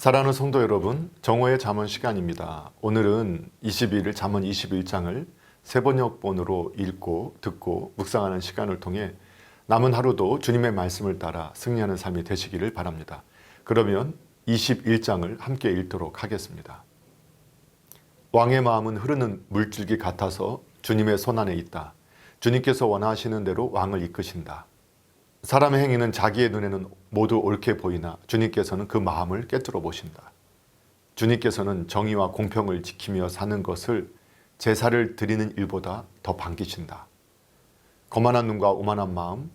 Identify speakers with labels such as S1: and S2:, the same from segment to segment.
S1: 사랑하는 성도 여러분, 정오의 잠언 시간입니다. 오늘은 22일 잠언 21장을 세번역본으로 읽고 듣고 묵상하는 시간을 통해 남은 하루도 주님의 말씀을 따라 승리하는 삶이 되시기를 바랍니다. 그러면 21장을 함께 읽도록 하겠습니다. 왕의 마음은 흐르는 물줄기 같아서 주님의 손 안에 있다. 주님께서 원하시는 대로 왕을 이끄신다. 사람의 행위는 자기의 눈에는 모두 옳게 보이나 주님께서는 그 마음을 깨뜨려 보신다. 주님께서는 정의와 공평을 지키며 사는 것을 제사를 드리는 일보다 더 반기신다. 거만한 눈과 오만한 마음,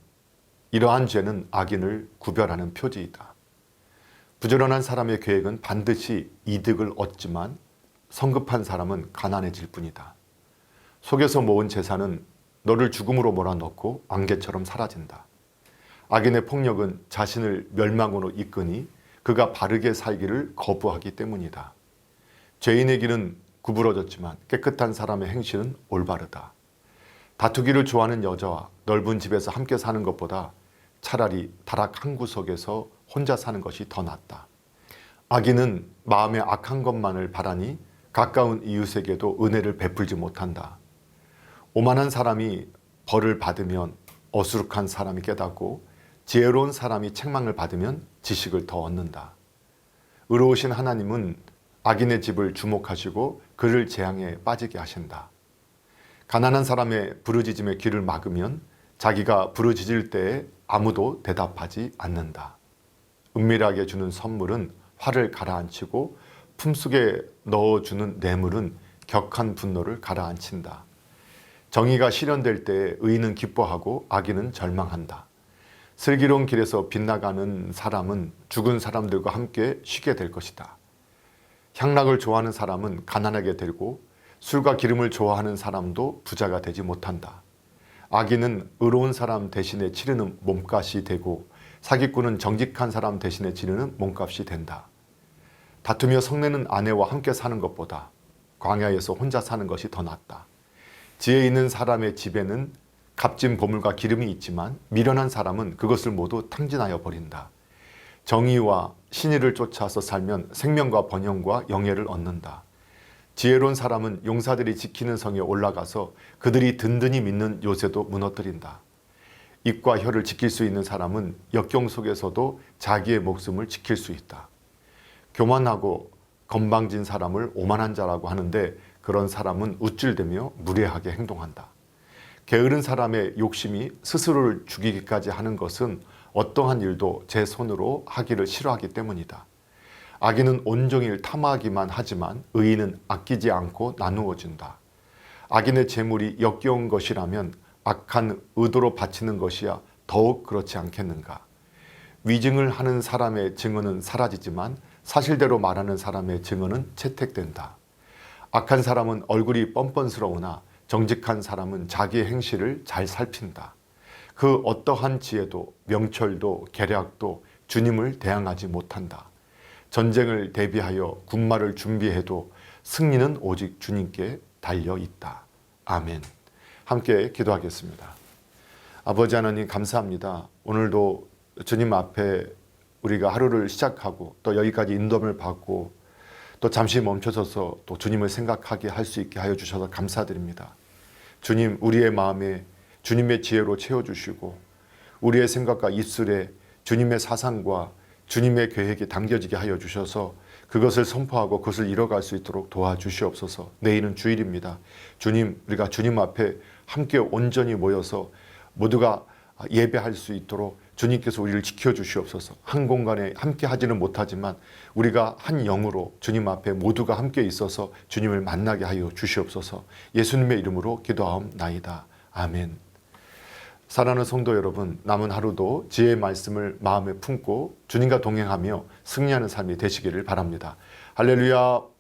S1: 이러한 죄는 악인을 구별하는 표지이다. 부지런한 사람의 계획은 반드시 이득을 얻지만 성급한 사람은 가난해질 뿐이다. 속에서 모은 재산은 너를 죽음으로 몰아넣고 안개처럼 사라진다. 악인의 폭력은 자신을 멸망으로 이끄니 그가 바르게 살기를 거부하기 때문이다. 죄인의 길은 구부러졌지만 깨끗한 사람의 행실은 올바르다. 다투기를 좋아하는 여자와 넓은 집에서 함께 사는 것보다 차라리 다락 한 구석에서 혼자 사는 것이 더 낫다. 악인은 마음에 악한 것만을 바라니 가까운 이웃에게도 은혜를 베풀지 못한다. 오만한 사람이 벌을 받으면 어수룩한 사람이 깨닫고 지혜로운 사람이 책망을 받으면 지식을 더 얻는다. 의로우신 하나님은 악인의 집을 주목하시고 그를 재앙에 빠지게 하신다. 가난한 사람의 부르짖음의 귀를 막으면 자기가 부르짖을 때에 아무도 대답하지 않는다. 은밀하게 주는 선물은 화를 가라앉히고 품속에 넣어주는 뇌물은 격한 분노를 가라앉힌다. 정의가 실현될 때 의인은 기뻐하고 악인은 절망한다. 슬기로운 길에서 빗나가는 사람은 죽은 사람들과 함께 쉬게 될 것이다. 향락을 좋아하는 사람은 가난하게 되고 술과 기름을 좋아하는 사람도 부자가 되지 못한다. 악인은 의로운 사람 대신에 치르는 몸값이 되고 사기꾼은 정직한 사람 대신에 치르는 몸값이 된다. 다투며 성내는 아내와 함께 사는 것보다 광야에서 혼자 사는 것이 더 낫다. 지혜 있는 사람의 집에는 값진 보물과 기름이 있지만 미련한 사람은 그것을 모두 탕진하여 버린다. 정의와 신의를 쫓아서 살면 생명과 번영과 영예를 얻는다. 지혜로운 사람은 용사들이 지키는 성에 올라가서 그들이 든든히 믿는 요새도 무너뜨린다. 입과 혀를 지킬 수 있는 사람은 역경 속에서도 자기의 목숨을 지킬 수 있다. 교만하고 건방진 사람을 오만한 자라고 하는데 그런 사람은 우쭐대며 무례하게 행동한다. 게으른 사람의 욕심이 스스로를 죽이기까지 하는 것은 어떠한 일도 제 손으로 하기를 싫어하기 때문이다. 악인은 온종일 탐하기만 하지만 의인은 아끼지 않고 나누어 준다. 악인의 재물이 역겨운 것이라면 악한 의도로 바치는 것이야 더욱 그렇지 않겠는가. 위증을 하는 사람의 증언은 사라지지만 사실대로 말하는 사람의 증언은 채택된다. 악한 사람은 얼굴이 뻔뻔스러우나 정직한 사람은 자기의 행실을 잘 살핀다. 그 어떠한 지혜도 명철도 계략도 주님을 대항하지 못한다. 전쟁을 대비하여 군마를 준비해도 승리는 오직 주님께 달려 있다. 아멘. 함께 기도하겠습니다. 아버지 하나님 감사합니다. 오늘도 주님 앞에 우리가 하루를 시작하고 또 여기까지 인도를 받고 또 잠시 멈춰서서 또 주님을 생각하게 할 수 있게 하여 주셔서 감사드립니다. 주님, 우리의 마음에 주님의 지혜로 채워주시고 우리의 생각과 입술에 주님의 사상과 주님의 계획이 담겨지게 하여 주셔서 그것을 선포하고 그것을 이뤄갈 수 있도록 도와주시옵소서. 내일은 주일입니다. 주님, 우리가 주님 앞에 함께 온전히 모여서 모두가 예배할 수 있도록 주님께서 우리를 지켜주시옵소서. 한 공간에 함께 하지는 못하지만 우리가 한 영으로 주님 앞에 모두가 함께 있어서 주님을 만나게 하여 주시옵소서. 예수님의 이름으로 기도하옵나이다. 아멘. 사랑하는 성도 여러분, 남은 하루도 지혜의 말씀을 마음에 품고 주님과 동행하며 승리하는 삶이 되시기를 바랍니다. 할렐루야.